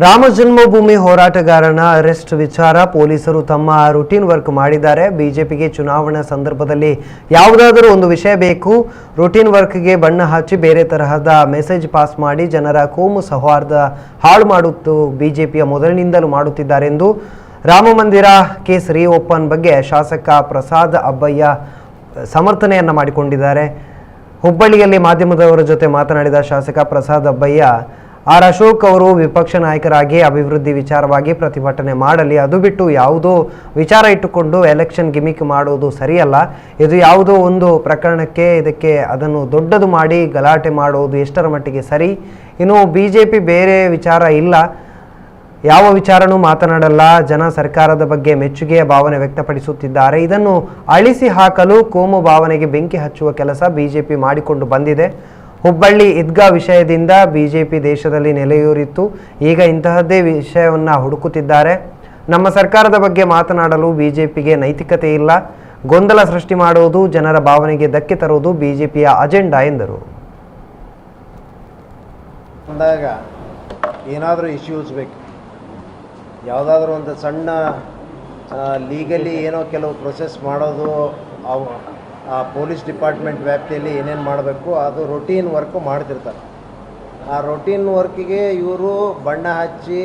ರಾಮ ಜನ್ಮಭೂಮಿ ಹೋರಾಟಗಾರನ arrest ವಿಚಾರ ಪೊಲೀಸರು ತಮ್ಮ ರುಟೀನ್ ವರ್ಕ್ ಮಾಡಿದ್ದಾರೆ. ಬಿಜೆಪಿಗೆ ಚುನಾವಣಾ ಸಂದರ್ಭದಲ್ಲಿ ಯಾವುದಾದರೂ ಒಂದು ವಿಷಯ ಬೇಕು. ರುಟೀನ್ ವರ್ಕ್ಗೆ ಬಣ್ಣ ಹಚ್ಚಿ ಬೇರೆ ತರಹದ ಮೆಸೇಜ್ ಪಾಸ್ ಮಾಡಿ ಜನರ ಕೋಮು ಸೌಹಾರ್ದ ಹಾಳು ಮಾಡುತ್ತು ಬಿಜೆಪಿಯ ಮೊದಲಿನಿಂದಲೂ ಮಾಡುತ್ತಿದ್ದಾರೆಂದು ರಾಮ ಮಂದಿರ ಕೇಸ್ ರೀ ಓಪನ್ ಬಗ್ಗೆ ಶಾಸಕ ಪ್ರಸಾದ್ ಅಬ್ಬಯ್ಯ ಸಮರ್ಥನೆಯನ್ನು ಮಾಡಿಕೊಂಡಿದ್ದಾರೆ. ಹುಬ್ಬಳ್ಳಿಯಲ್ಲಿ ಮಾಧ್ಯಮದವರ ಜೊತೆ ಮಾತನಾಡಿದ ಶಾಸಕ ಪ್ರಸಾದ್ ಅಬ್ಬಯ್ಯ ಆರ್ ಅಶೋಕ್ ಅವರು ವಿಪಕ್ಷ ನಾಯಕರಾಗಿ ಅಭಿವೃದ್ಧಿ ವಿಚಾರವಾಗಿ ಪ್ರತಿಭಟನೆ ಮಾಡಲಿ, ಅದು ಬಿಟ್ಟು ಯಾವುದೋ ವಿಚಾರ ಇಟ್ಟುಕೊಂಡು ಎಲೆಕ್ಷನ್ ಗಿಮಿಕ್ ಮಾಡುವುದು ಸರಿಯಲ್ಲ. ಇದು ಯಾವುದೋ ಒಂದು ಪ್ರಕರಣಕ್ಕೆ ಇದಕ್ಕೆ ಅದನ್ನು ದೊಡ್ಡದು ಮಾಡಿ ಗಲಾಟೆ ಮಾಡುವುದು ಎಷ್ಟರ ಮಟ್ಟಿಗೆ ಸರಿ? ಇನ್ನು ಬಿ ಬೇರೆ ವಿಚಾರ ಇಲ್ಲ. ಯಾವ ವಿಚಾರನೂ ಮಾತನಾಡಲ್ಲ. ಜನ ಸರ್ಕಾರದ ಬಗ್ಗೆ ಮೆಚ್ಚುಗೆಯ ಭಾವನೆ ವ್ಯಕ್ತಪಡಿಸುತ್ತಿದ್ದಾರೆ. ಇದನ್ನು ಅಳಿಸಿ ಹಾಕಲು ಕೋಮು ಭಾವನೆಗೆ ಬೆಂಕಿ ಹಚ್ಚುವ ಕೆಲಸ ಬಿಜೆಪಿ ಮಾಡಿಕೊಂಡು ಬಂದಿದೆ. ಹುಬ್ಬಳ್ಳಿ ಇದ್ಗಾ ವಿಷಯದಿಂದ ಬಿಜೆಪಿ ದೇಶದಲ್ಲಿ ನೆಲೆಯೂರಿತ್ತು. ಈಗ ಇಂತಹದ್ದೇ ವಿಷಯವನ್ನು ಹುಡುಕುತ್ತಿದ್ದಾರೆ. ನಮ್ಮ ಸರ್ಕಾರದ ಬಗ್ಗೆ ಮಾತನಾಡಲು ಬಿಜೆಪಿಗೆ ನೈತಿಕತೆ ಇಲ್ಲ. ಗೊಂದಲ ಸೃಷ್ಟಿ ಮಾಡುವುದು ಜನರ ಭಾವನೆಗೆ ಧಕ್ಕೆ ತರುವುದು ಬಿಜೆಪಿಯ ಅಜೆಂಡಾ, ಎಂದರು. ಅಂದಾಗ ಏನಾದರೂ ಇಶ್ಯೂಸ್ ಬೇಕು. ಯಾವುದಾದ್ರೂ ಒಂದು ಸಣ್ಣ ಲೀಗಲಿ ಏನೋ ಕೆಲವು ಪ್ರೊಸೆಸ್ ಮಾಡೋದು ಆ ಪೊಲೀಸ್ ಡಿಪಾರ್ಟ್ಮೆಂಟ್ ವ್ಯಾಪ್ತಿಯಲ್ಲಿ ಏನೇನು ಮಾಡಬೇಕು, ಅದು ರೊಟೀನ್ ವರ್ಕು ಮಾಡ್ತಿರ್ತಾರೆ. ಆ ರೊಟೀನ್ ವರ್ಕಿಗೆ ಇವರು ಬಣ್ಣ ಹಚ್ಚಿ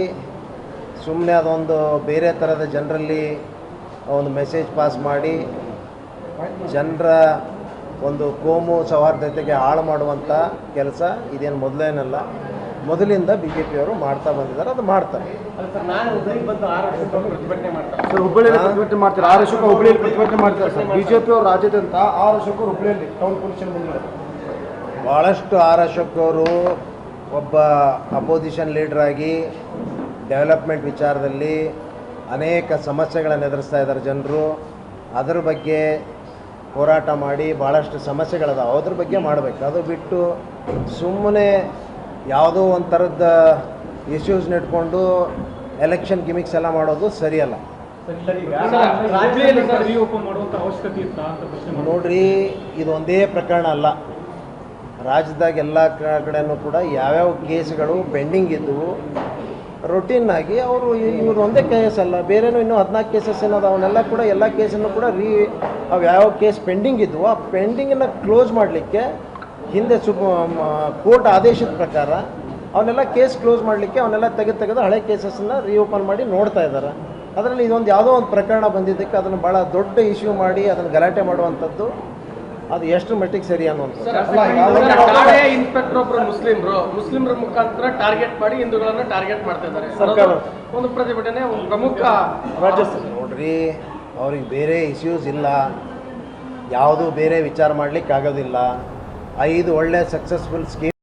ಸುಮ್ಮನೆ ಅದೊಂದು ಬೇರೆ ಥರದ ಜನರಲ್ಲಿ ಒಂದು ಮೆಸೇಜ್ ಪಾಸ್ ಮಾಡಿ, ಜನರ ಒಂದು ಕೋಮು ಸೌಹಾರ್ದತೆಗೆ ಹಾಳು ಮಾಡುವಂಥ ಕೆಲಸ ಇದೇನು ಮೊದಲೇನಲ್ಲ. ಮೊದಲಿಂದ ಬಿ ಜೆ ಪಿಯವರು ಮಾಡ್ತಾ ಬಂದಿದ್ದಾರೆ ಅದು ಮಾಡ್ತಾರೆ. ಸರ್ ಹುಬ್ಬಳ್ಳಿಯಲ್ಲಿ ಪ್ರತಿಭಟನೆ ಮಾಡ್ತಾರೆ? ಆರ್ ವರ್ಷಕ್ಕೂ ಹುಬ್ಬಳ್ಳಿಯಲ್ಲಿ ಪ್ರತಿಭಟನೆ ಮಾಡ್ತಾರೆ ಸರ್? ಬಿಜೆಪಿ ಅವರು ರಾಜ್ಯಾದ್ಯಂತ ಆರು ಅಶೋಕ ಅವರು ಹುಬ್ಬಳ್ಳಿಯಲ್ಲಿ ಟೌನ್ ಪೊಲೀಸ್ ಮುಂದೆ ಭಾಳಷ್ಟು ಆರ್ ಅಶೋಕ್ ಅವರು ಒಬ್ಬ ಅಪೋಸಿಷನ್ ಆಗಿ ಡೆವಲಪ್ಮೆಂಟ್ ವಿಚಾರದಲ್ಲಿ ಅನೇಕ ಸಮಸ್ಯೆಗಳನ್ನು ಎದುರಿಸ್ತಾ ಇದ್ದಾರೆ ಜನರು. ಅದರ ಬಗ್ಗೆ ಹೋರಾಟ ಮಾಡಿ ಭಾಳಷ್ಟು ಸಮಸ್ಯೆಗಳದಾವೆ. ಅದ್ರ ಬಗ್ಗೆ ಮಾಡಬೇಕು. ಅದು ಬಿಟ್ಟು ಸುಮ್ಮನೆ ಯಾವುದೋ ಒಂದು ಥರದ ಇಶ್ಯೂಸ್ನ ಇಟ್ಕೊಂಡು ಎಲೆಕ್ಷನ್ ಗಿಮಿಕ್ಸ್ ಎಲ್ಲ ಮಾಡೋದು ಸರಿಯಲ್ಲ. ನೋಡ್ರಿ ಇದು ಒಂದೇ ಪ್ರಕರಣ ಅಲ್ಲ. ರಾಜ್ಯದಾಗ ಎಲ್ಲ ಕಡೆನೂ ಕೂಡ ಯಾವ್ಯಾವ ಕೇಸ್ಗಳು ಪೆಂಡಿಂಗ್ ಇದ್ದವು ರೊಟೀನ್ ಆಗಿ ಅವರು ಇವ್ರು ಒಂದೇ ಕೇಸ್ ಅಲ್ಲ. ಬೇರೆನೂ ಇನ್ನೂ ಹದಿನಾಲ್ಕು ಕೇಸಸ್ ಏನದು ಅವನ್ನೆಲ್ಲ ಕೂಡ ಎಲ್ಲ ಕೇಸನ್ನು ಕೂಡ ರೀ ಅವು ಯಾವ್ಯಾವ ಕೇಸ್ ಪೆಂಡಿಂಗ್ ಇದ್ವು ಆ ಪೆಂಡಿಂಗನ್ನು ಕ್ಲೋಸ್ ಮಾಡಲಿಕ್ಕೆ ಹಿಂದೆ ಸುಪ್ ಕೋರ್ಟ್ ಆದೇಶದ ಪ್ರಕಾರ ಅವನ್ನೆಲ್ಲ ಕೇಸ್ ಕ್ಲೋಸ್ ಮಾಡಲಿಕ್ಕೆ ಅವನ್ನೆಲ್ಲ ತೆಗೆದು ತೆಗೆದು ಹಳೆ ಕೇಸಸ್ನ ರೀಓಪನ್ ಮಾಡಿ ನೋಡ್ತಾ ಇದ್ದಾರೆ. ಅದರಲ್ಲಿ ಇದೊಂದು ಯಾವುದೋ ಒಂದು ಪ್ರಕರಣ ಬಂದಿದ್ದಕ್ಕೆ ಅದನ್ನು ಭಾಳ ದೊಡ್ಡ ಇಶ್ಯೂ ಮಾಡಿ ಅದನ್ನು ಗಲಾಟೆ ಮಾಡುವಂಥದ್ದು ಅದು ಎಷ್ಟು ಮಟ್ಟಿಗೆ ಸರಿ ಅನ್ನುವಂಥದ್ದು. ಇನ್ಸ್ಪೆಕ್ಟರ್ ಒಬ್ಬರು ಮುಸ್ಲಿಮರು ಮುಸ್ಲಿಮ್ರ ಮುಖಾಂತರ ಟಾರ್ಗೆಟ್ ಮಾಡಿ ಹಿಂದೂಗಳನ್ನ ಟಾರ್ಗೆಟ್ ಮಾಡ್ತಾ ಇದ್ದಾರೆ. ಸರ್ಕಾರ. ಅನ್ನೋದು ಒಂದು ಪ್ರತಿಭಟನೆ ಒಂದು ಪ್ರಮುಖ ರಾಜ್ಯ ನೋಡ್ರಿ ಅವ್ರಿಗೆ ಬೇರೆ ಇಶ್ಯೂಸ್ ಇಲ್ಲ. ಯಾವುದೂ ಬೇರೆ ವಿಚಾರ ಮಾಡ್ಲಿಕ್ಕೆ ಆಗೋದಿಲ್ಲ ಐದು ಒಳ್ಳೆ ಸಕ್ಸಸ್ಫುಲ್ ಸ್ಕೀಮ್